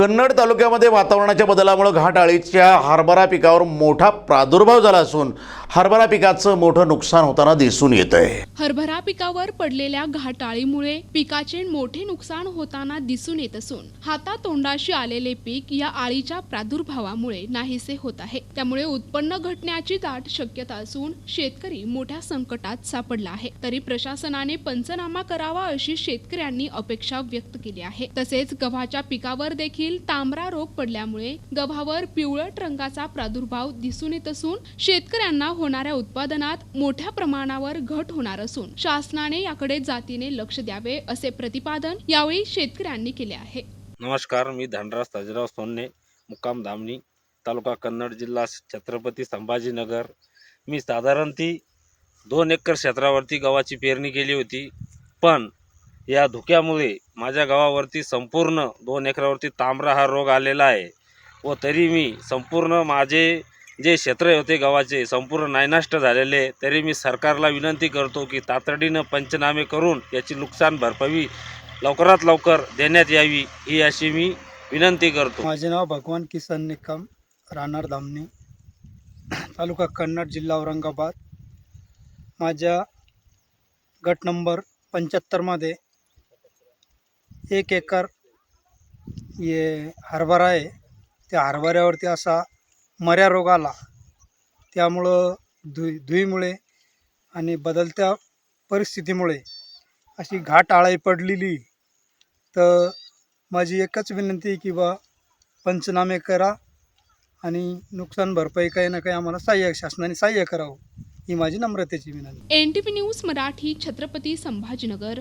कन्नड तालुक्यामध्ये वातावरणाच्या बदलामुळे घाटाळीच्या हरभरा पिकावर मोठा प्रादुर्भाव झाला असून हरभरा पिकाचं मोठं नुकसान होताना दिसून येत आहे हरभरा पिकावर पडलेल्या घाटाळीमुळे पिकाचे मोठे नुकसान होताना दिसून येत असून हातातोंडाशी आलेले पीक या आळीच्या प्रादुर्भावामुळे नाहीसे होत आहे. त्यामुळे उत्पन्न घटण्याची दाट शक्यता असून शेतकरी मोठ्या संकटात सापडला आहे. तरी प्रशासनाने पंचनामा करावा अशी शेतकऱ्यांनी अपेक्षा व्यक्त केली आहे. तसेच गव्हाच्या पिकावर देखील तांबरा रोग पडल्यामुळे गव्हावर पिवळट रंगाचा प्रादुर्भाव दिसून येत असून शेतकऱ्यांना होणाऱ्या उत्पादनात मोठ्या प्रमाणावर घट होणार असून शासनाने याकडे जातीने लक्ष द्यावे असे प्रतिपादन यावेळी शेतकऱ्यांनी केले आहे. नमस्कार मी धनराज ताजराव सोन्ने मुक्काम धामणी तालुका कन्नड जिल्हा छत्रपती संभाजीनगर. मी साधारण ती दोन एकर क्षेत्रावरती गव्हाची पेरणी केली होती पण या धुक्यामुळे माझ्या गावावरती संपूर्ण दोन एकरावरती तांबरा हा रोग आलेला आहे. व तरी मी संपूर्ण माझे जे क्षेत्र होते गावाचे संपूर्ण नायनाष्ट झालेले तरी मी सरकारला विनंती करतो की तातडीनं पंचनामे करून याची नुकसान भरपाई लवकरात लवकर देण्यात यावी ही अशी मी विनंती करतो. माझे नाव भगवान किसन निकम राहणार धामणे तालुका कन्नड जिल्हा औरंगाबाद. माझ्या गट नंबर पंच्याहत्तरमध्ये एक एकर ये हरभरा आहे. त्या हरभऱ्यावरती असा मऱ्या रोग आला. त्यामुळं धुई धुईमुळे आणि बदलत्या परिस्थितीमुळे अशी घाट आळाई पडलेली. तर माझी एकच विनंती की बा पंचनामे करा आणि नुकसान भरपाई काही ना काही आम्हाला सहाय्य शासनाने सहाय्य करावं. ही माझी नम्रतेची विनंती एनटीव्ही न्यूज मराठी छत्रपती संभाजीनगर.